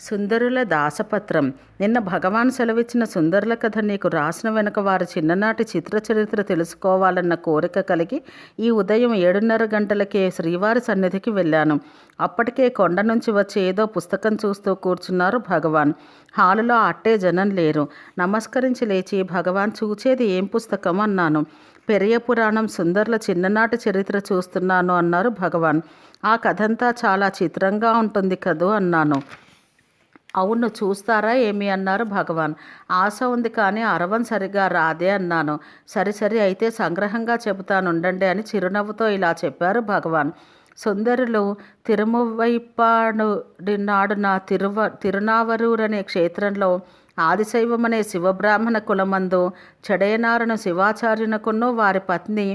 సుందరుల దాసపత్రం. నిన్న భగవాన్ సెలవిచ్చిన సుందరుల కథ నీకు రాసిన వెనుక వారి చిన్ననాటి చిత్ర చరిత్ర తెలుసుకోవాలన్న కోరిక కలిగి ఈ ఉదయం ఏడున్నర గంటలకే శ్రీవారి సన్నిధికి వెళ్ళాను. అప్పటికే కొండ నుంచి వచ్చి ఏదో పుస్తకం చూస్తూ కూర్చున్నారు భగవాన్. హాలులో అట్టే జనం లేరు. నమస్కరించి లేచి భగవాన్ చూచేది ఏం పుస్తకం అన్నాను. పెరియ పురాణం సుందర్ల చిన్ననాటి చరిత్ర చూస్తున్నాను అన్నారు భగవాన్. ఆ కథంతా చాలా చిత్రంగా ఉంటుంది కదూ అన్నాను. అవును చూస్తారా ఏమి అన్నారు భగవాన్. ఆశ ఉంది కానీ అరవం సరిగా రాదే అన్నాను. సరి సరి అయితే సంగ్రహంగా చెబుతాను ఉండండి అని చిరునవ్వుతో ఇలా చెప్పారు భగవాన్. సుందరులు తిరుమువైపాడు నాడున తిరువ తిరునావరూర్ అనే క్షేత్రంలో ఆదిశైవం అనే శివబ్రాహ్మణ కులమందు చెడయనారును శివాచార్యునకును వారి పత్ని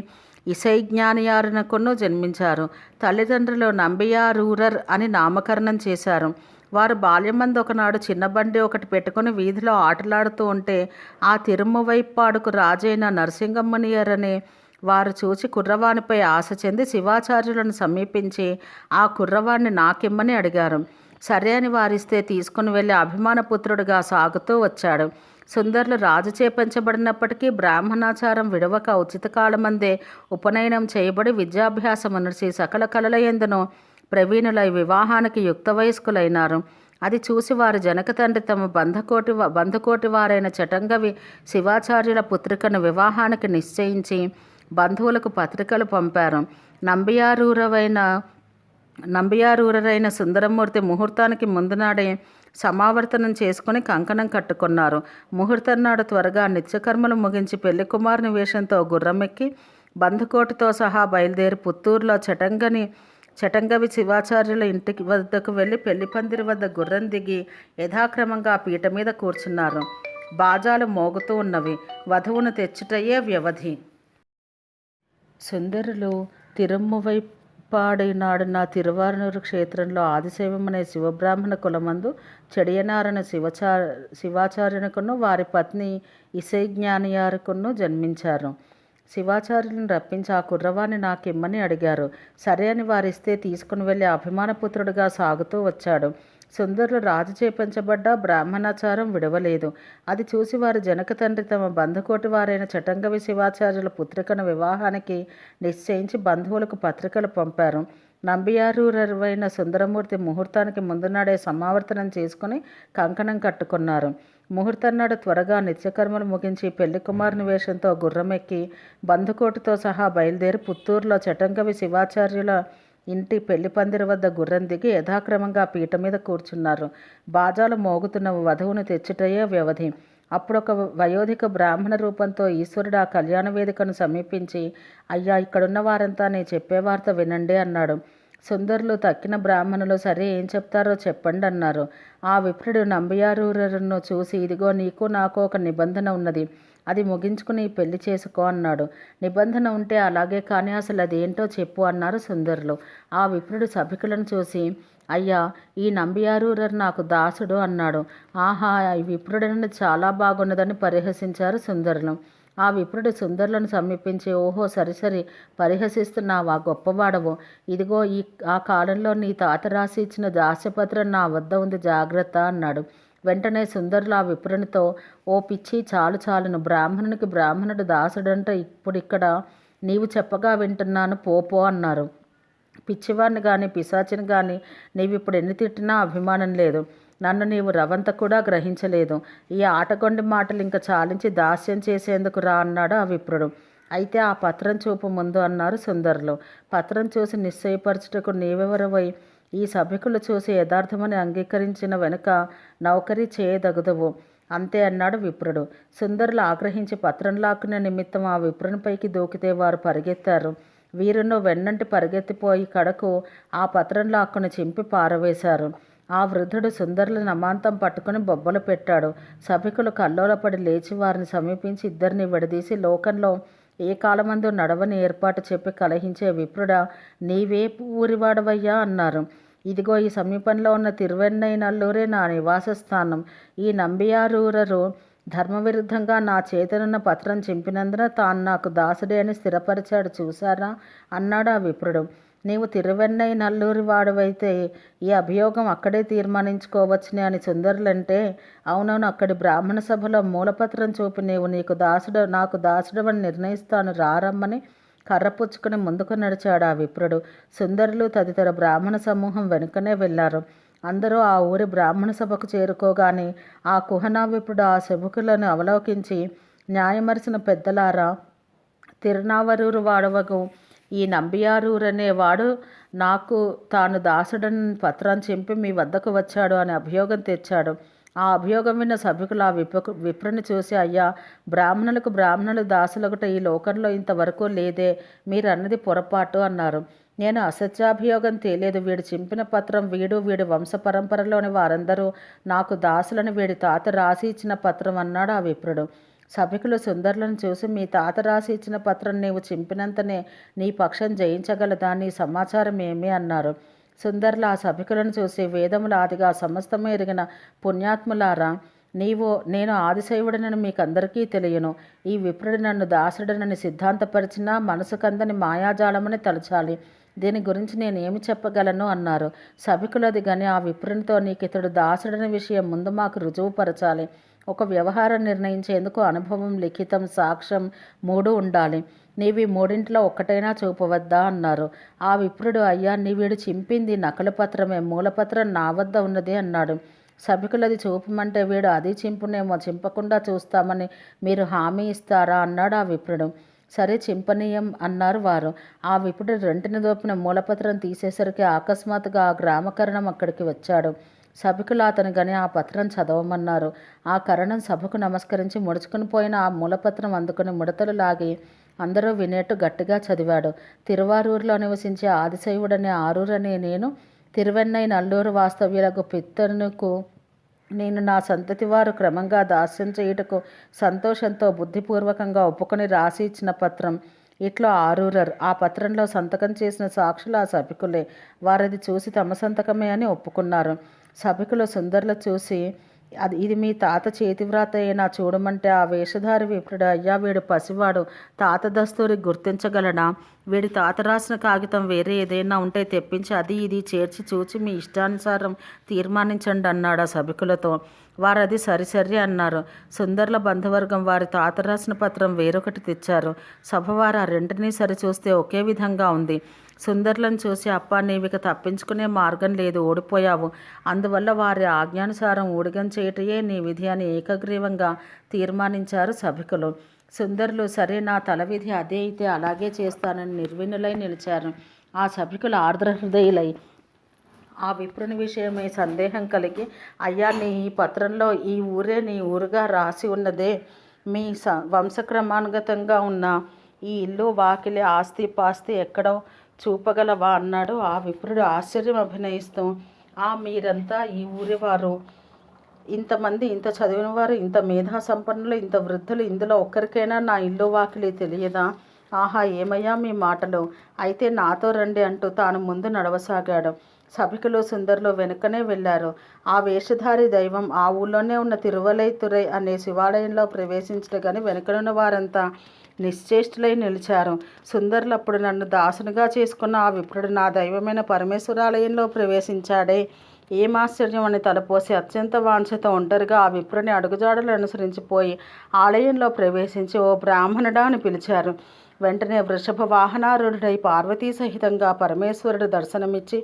ఇసైజ్ఞానియారునకును జన్మించారు. తల్లిదండ్రులు నంబియారూరర్ అని నామకరణం చేశారు. వారు బాల్యమందు ఒకనాడు చిన్న బండి ఒకటి పెట్టుకుని వీధిలో ఆటలాడుతూ ఉంటే ఆ తిరుమవైపాడుకు రాజైన నరసింగమ్మనియర్ అనే వారు చూచి కుర్రవానిపై ఆశ చెంది శివాచార్యులను సమీపించి ఆ కుర్రవాణ్ణి నాకిమ్మని అడిగారు. సరే అని వారిస్తే తీసుకుని వెళ్ళి అభిమానపుత్రుడిగా సాగుతూ వచ్చాడు. సుందర్లు రాజు చేపించబడినప్పటికీ బ్రాహ్మణాచారం విడవక ఉచిత కాలమందే ఉపనయనం చేయబడి విద్యాభ్యాసం అనర్చి సకల కళల ప్రవీణులై వివాహానికి యుక్త వయస్కులైనారు అది చూసి వారు జనక తండ్రి తమ బంధకోటి బంధుకోటి వారైన చటంగవి శివాచార్యుల పుత్రికను వివాహానికి నిశ్చయించి బంధువులకు పత్రికలు పంపారు. నంబియారూరవైన నంబియారూరైన సుందరమూర్తి ముహూర్తానికి ముందునాడే సమావర్తనం చేసుకుని కంకణం కట్టుకున్నారు. ముహూర్తం నాడు త్వరగా నిత్యకర్మలు ముగించి పెళ్ళి కుమారుని వేషంతో గుర్రమెక్కి బంధుకోటితో సహా బయలుదేరి పుత్తూరులో చటంగని చటంగవి శివాచార్యుల ఇంటికి వద్దకు వెళ్ళి పెళ్ళి పందిరి వద్ద గుర్రం దిగి యథాక్రమంగా పీట మీద కూర్చున్నారు. బాజాలు మోగుతూ ఉన్నవి. వధువును తెచ్చుటయే వ్యవధి. సుందరులు తిరుమ్మువైపాడినాడు నా తిరువారనూరు క్షేత్రంలో ఆదిశైవమనే శివబ్రాహ్మణ కులమందు చెడియనారన శివచా శివాచార్యునికును వారి పత్ని ఇసైజ్ఞానియారుకును జన్మించారు. శివాచార్యులను రప్పించి ఆ కుర్రవాణ్ణి నాకిమ్మని అడిగారు. సరే అని వారిస్తే తీసుకుని వెళ్ళి అభిమానపుత్రుడిగా సాగుతూ వచ్చాడు. సుందరులు రాజు చేపించబడ్డ బ్రాహ్మణాచారం విడవలేదు. అది చూసి వారి జనక తండ్రి తమ బంధుకోటి వారైన చటంగవి శివాచార్యుల పుత్రికను వివాహానికి నిశ్చయించి బంధువులకు పత్రికలు పంపారు. నంబియారూరవైన సుందరమూర్తి ముహూర్తానికి ముందునాడే సమావర్తనం చేసుకుని కంకణం కట్టుకున్నారు. ముహూర్తం నాడు త్వరగా నిత్యకర్మలు ముగించి పెళ్ళి కుమారుని వేషంతో గుర్రమెక్కి బంధుకోటితో సహా బయలుదేరి పుత్తూరులో చటంకవి శివాచార్యుల ఇంటి పెళ్ళి పందిరి వద్ద గుర్రం దిగి యథాక్రమంగా పీట మీద కూర్చున్నారు. బాజాలు మోగుతున్న వధువును తెచ్చుటయే వ్యవధి. అప్పుడొక వయోధిక బ్రాహ్మణ రూపంతో ఈశ్వరుడు ఆ కళ్యాణ వేదికను సమీపించి అయ్యా ఇక్కడున్న వారంతా నేను చెప్పే వార్త వినండి అన్నాడు. సుందరులు తక్కిన బ్రాహ్మణులు సరే ఏం చెప్తారో చెప్పండి అన్నారు. ఆ విప్రుడు నంబియారూరను చూసి ఇదిగో నీకు నాకు ఒక నిబంధన ఉన్నది. అది ముగించుకుని పెళ్ళి చేసుకో అన్నాడు. నిబంధన ఉంటే అలాగే కానీ అసలు అదేంటో చెప్పు అన్నారు సుందరులు. ఆ విప్రుడు సభికులను చూసి అయ్యా ఈ నంబియారూరర్ నాకు దాసుడు అన్నాడు. ఆహా ఈ విప్రుడని చాలా బాగున్నదని పరిహసించారు సుందరులు. ఆ విప్రుడు సుందరులను సమీపించి ఓహో సరిసరి పరిహసిస్తున్నావా గొప్పవాడవు. ఇదిగో ఈ ఆ కాలంలో నీ తాత రాసి ఇచ్చిన దాస్యపత్రం నా వద్ద ఉంది జాగ్రత్త అన్నాడు. వెంటనే సుందరులు ఆ విప్రునితో ఓ పిచ్చి చాలు చాలును బ్రాహ్మణునికి బ్రాహ్మణుడు దాసుడంట ఇప్పుడు ఇక్కడ నీవు చెప్పగా వింటున్నాను పోపో అన్నారు. పిచ్చివాడిని కానీ పిశాచిని కానీ నీవిప్పుడు ఎన్ని తిట్టినా అభిమానం లేదు. నన్ను నీవు రవంత కూడా గ్రహించలేదు. ఈ ఆటగొండి మాటలు ఇంకా చాలించి దాస్యం చేసేందుకు రా అన్నాడు ఆ విప్రుడు. అయితే ఆ పత్రం చూపు ముందు అన్నారు సుందరులు. పత్రం చూసి నిశ్చయపరచుటకు నీవెవరవై ఈ సభికులు చూసి యథార్థమని అంగీకరించిన వెనుక నౌకరీ చేయదగదవు. అంతే అన్నాడు విప్రుడు. సుందరులు ఆగ్రహించి పత్రం లాక్కునే నిమిత్తం ఆ విప్రునిపైకి దూకితే వారు పరిగెత్తారు. వీరును వెన్నంటి పరిగెత్తిపోయి కడకు ఆ పత్రం లాక్కును చింపి పారవేశారు. ఆ వృద్ధుడు సుందరులు నమాంతం పట్టుకుని బొబ్బలు పెట్టాడు. సభికులు కల్లోలపడి లేచి వారిని సమీపించి ఇద్దరిని విడదీసి లోకంలో ఏ కాలమందు నడవని ఏర్పాటు చెప్పి కలహించే విప్రుడా నీవే ఊరివాడవయ్యా అన్నారు. ఇదిగో ఈ సమీపంలో ఉన్న తిరువెన్నై నల్లూరే నా నివాస స్థానం ఈ నంబియారూరరు ధర్మవిరుద్ధంగా నా చేతనున్న పత్రం చింపినందున తాను నాకు దాసుడే అని స్థిరపరిచాడు. చూశారా? అన్నాడు ఆ విప్రుడు. నీవు తిరువెన్నై నల్లూరి వాడవైతే ఈ అభియోగం అక్కడే తీర్మానించుకోవచ్చునే అని సుందరులంటే అవునవును అక్కడి బ్రాహ్మణ సభలో మూలపత్రం చూపి నీవు నీకు దాసుడు నాకు దాసుడవని నిర్ణయిస్తాను రారమ్మని కర్ర పుచ్చుకుని ముందుకు నడిచాడు ఆ విప్రుడు. సుందరులు తదితర బ్రాహ్మణ సమూహం వెనుకనే వెళ్ళారు అందరూ ఆ ఊరి బ్రాహ్మణ సభకు చేరుకోగానే ఆ కుహనా విప్రుడు ఆ సెబుకులను అవలోకించి న్యాయమరిసిన పెద్దలారా తిరునావరూరు వాడవగు ఈ నంబియారూరు వాడు నాకు తాను దాసుడని పత్రం చింపి మీ వద్దకు వచ్చాడు అని అభియోగం తెచ్చాడు. ఆ అభియోగం విన్న సభికులు ఆ విప్ర విప్రుని చూసి అయ్యా బ్రాహ్మణులకు బ్రాహ్మణులు దాసులొకట ఈ లోకంలో ఇంతవరకు లేదే మీరన్నది పొరపాటు అన్నారు. నేను అసత్యాభియోగం తేలేదు. వీడు చింపిన పత్రం వీడు వీడి వంశ పరంపరలోని వారందరూ నాకు దాసులను వీడి తాత రాసి ఇచ్చిన పత్రం అన్నాడు ఆ విప్రుడు. సభికులు సుందరులను చూసి మీ తాత రాసి ఇచ్చిన పత్రం నీవు చింపినంతనే నీ పక్షం జయించగలదా? నీ సమాచారం ఏమి? అన్నారు. సుందరుల ఆ సభికులను చూసి వేదములాదిగా సమస్తము ఎరిగిన పుణ్యాత్ములారా నీవు నేను ఆదిశైవుడనని మీకందరికీ తెలియను. ఈ విప్రుడు నన్ను దాసుడనని సిద్ధాంతపరిచినా మనసు కందని మాయాజాలమని తలచాలి. దీని గురించి నేను ఏమి చెప్పగలను? అన్నారు. సభికులది గని ఆ విప్రునితో నీకు ఇతడు దాసుడని విషయం ముందు మాకు రుజువుపరచాలి. ఒక వ్యవహారం నిర్ణయించేందుకు అనుభవం లిఖితం సాక్ష్యం మూడు ఉండాలి. నీవి మూడింట్లో ఒక్కటైనా చూపవద్దా అన్నారు. ఆ విప్రుడు అయ్యా నీవీడు చింపింది నకలు పత్రమే మూలపత్రం నా వద్ద ఉన్నది అన్నాడు. సభికులది చూపమంటే వీడు అది చింపునేమో చింపకుండా చూస్తామని మీరు హామీ ఇస్తారా అన్నాడు ఆ విప్రుడు. సరే చింపనీయం అన్నారు వారు. ఆ విపుడు రెంటిని దోపిన మూలపత్రం తీసేసరికి అకస్మాత్తుగా ఆ గ్రామకరణం అక్కడికి వచ్చాడు. సభకులు అతను గని ఆ పత్రం చదవమన్నారు. ఆ కరణం సభకు నమస్కరించి ముడుచుకుని పోయిన ఆ మూలపత్రం అందుకుని ముడతలు లాగి అందరూ వినేట్టు గట్టిగా చదివాడు. తిరువారూరులో నివసించే ఆదిశైవుడనే ఆరూరనే నేను తిరువెన్నై నల్లూరు వాస్తవ్యులకు పిత్తనుకు నేను నా సంతతి వారు క్రమంగా దాస్యం చేయుటకు సంతోషంతో బుద్ధిపూర్వకంగా ఒప్పుకొని రాసి ఇచ్చిన పత్రం ఇట్లో ఆరూరర్. ఆ పత్రంలో సంతకం చేసిన సాక్షులు ఆ సభికులే. వారది చూసి తమ సంతకమే అని ఒప్పుకున్నారు. సభికులు సుందరులు చూసి అది ఇది మీ తాత చేతివ్రాత అయినా చూడమంటే ఆ వేషధారి విప్రుడు అయ్యా వీడు పసివాడు. తాత దస్తూరి గుర్తించగలడా? వీడి తాత రాసిన కాగితం వేరే ఏదైనా ఉంటే తెప్పించి అది ఇది చేర్చి చూచి మీ ఇష్టానుసారం తీర్మానించండి అన్నాడు ఆ సభికులతో. వారు అది సరిసరి అన్నారు. సుందర్ల బంధువర్గం వారి తాత రాసిన పత్రం వేరొకటి తెచ్చారు. సభ వారు ఆ రెంటినీ సరిచూస్తే ఒకే విధంగా ఉంది. సుందర్లను చూసి అప్ప నీవిక తప్పించుకునే మార్గం లేదు ఓడిపోయావు. అందువల్ల వారి ఆజ్ఞానుసారం ఊడిగం చేయటయే నీ విధి అని ఏకగ్రీవంగా తీర్మానించారు సభికులు. సుందరులు సరే నా తల విధి అదే అయితే అలాగే చేస్తానని నిర్విణులై నిలిచారు. ఆ సభికులు ఆర్ద్ర హృదయులై ఆ విప్రుని విషయమై సందేహం కలిగి అయ్యా నీ ఈ పత్రంలో ఈ ఊరే నీ ఊరుగా రాసి ఉన్నదే. మీ స వంశక్రమానుగతంగా ఉన్న ఈ ఇల్లు వాకిలి ఆస్తి పాస్తి ఎక్కడో చూపగలవా అన్నాడు. ఆ విప్రుడు ఆశ్చర్యం అభినయిస్తూ ఆ మీరంతా ఈ ఊరివారు ఇంతమంది ఇంత చదివిన వారు ఇంత మేధా సంపన్నులు ఇంత వృద్ధులు ఇందులో ఒక్కరికైనా నా ఇల్లు వాకిలి తెలియదా? ఆహా ఏమయ్యా మీ మాటలు. అయితే నాతో రండి అంటూ తాను ముందు నడవసాగాడు. సభికులు సుందరులు వెనుకనే వెళ్ళారు. ఆ వేషధారి దైవం ఆ ఊళ్ళోనే ఉన్న తిరువలైతురై అనే శివాలయంలో ప్రవేశించడం కానీ వెనుకనున్న వారంతా నిశ్చేష్టులై నిలిచారు. సుందరులు అప్పుడు నన్ను దాసునిగా చేసుకున్న ఆ విప్రుడు నా దైవమైన పరమేశ్వరాలయంలో ప్రవేశించాడే. ఏం ఆశ్చర్యం అని తలపోసి అత్యంత వాంఛతో ఒంటరిగా ఆ విప్రుని అడుగుజాడలు అనుసరించిపోయి ఆలయంలో ప్రవేశించి ఓ బ్రాహ్మణుడా అని పిలిచారు. వెంటనే వృషభ వాహనారుడై పార్వతీ సహితంగా పరమేశ్వరుడు దర్శనమిచ్చి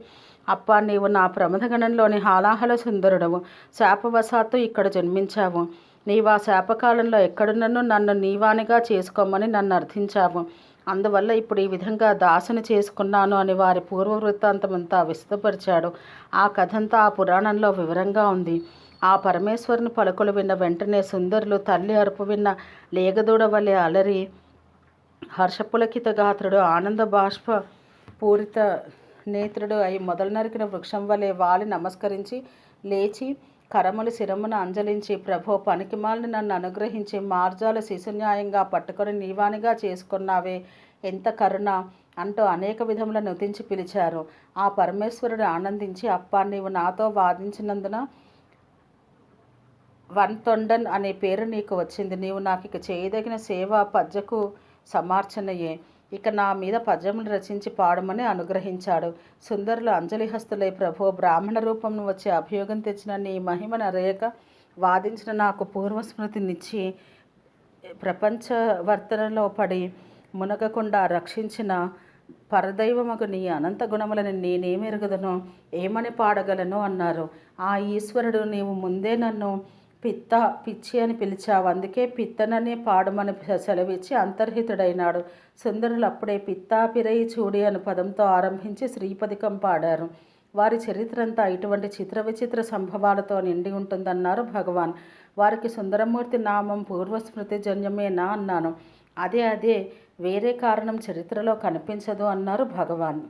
అప్ప నీవు నా ప్రమథగణంలోని హాలాహల సుందరుడవు. శాపవశాత్తు ఇక్కడ జన్మించావు. నీవా శాపకాలంలో ఎక్కడున్నను నన్ను నీవానిగా చేసుకోమని నన్ను అర్థించావు. అందువల్ల ఇప్పుడు ఈ విధంగా దాసుని చేసుకున్నాను అని వారి పూర్వ వృత్తాంతమంతా విశదపరిచాడు ఆ కథంతా ఆ పురాణంలో వివరంగా ఉంది. ఆ పరమేశ్వరుని పలుకులు విన్న వెంటనే సుందరులు తల్లి అరుపు విన్న లేగదూడ వలె అలరి హర్షపులకిత గాత్రుడు ఆనంద బాష్ప పూరిత నేత్రుడు అయి మొదలు నరికిన వృక్షం వలె వాలి నమస్కరించి లేచి కరములు శిరమున అంజలించి ప్రభో పనికిమాలను నన్ను అనుగ్రహించి మార్జాలు శిశున్యాయంగా పట్టుకొని నీవానిగా చేసుకున్నావే. ఎంత కరుణ! అంటూ అనేక విధముల నుతించి పిలిచారు. ఆ పరమేశ్వరుడు ఆనందించి అప్ప నీవు నాతో వాదించినందున వన్ తొండన్ అనే పేరు నీకు వచ్చింది. నీవు నాకు ఇక చేయదగిన సేవ పద్యకు సమార్చనయే. ఇక నా మీద పద్యములు రచించి పాడమని అనుగ్రహించాడు. సుందరులు అంజలిహస్తులై ప్రభు బ్రాహ్మణ రూపంను వచ్చి అభియోగం తెచ్చిన నీ మహిమను అరయక వాదించిన నాకు పూర్వస్మృతినిచ్చి ప్రపంచ వర్తనలో పడి మునగకుండా రక్షించిన పరదైవమగు నీ అనంత గుణములని నేనేమెరుగుదను ఏమని పాడగలను అన్నారు. ఆ ఈశ్వరుడు నీవు ముందే నన్ను పిత్త పిచ్చి అని పిలిచావు. అందుకే పిత్తననే పాడమని సెలవిచ్చి అంతర్హితుడైనాడు. సుందరులు అప్పుడే పిత్తాపిరయి చూడి అను పదంతో ఆరంభించి శ్రీపదికం పాడారు. వారి చరిత్ర అంతా ఇటువంటి చిత్ర విచిత్ర సంభవాలతో నిండి ఉంటుందన్నారు భగవాన్. వారికి సుందరమూర్తి నామం పూర్వస్మృతి జన్యమేనా అన్నాను. అదే అదే వేరే కారణం చరిత్రలో కనిపించదు అన్నారు భగవాన్.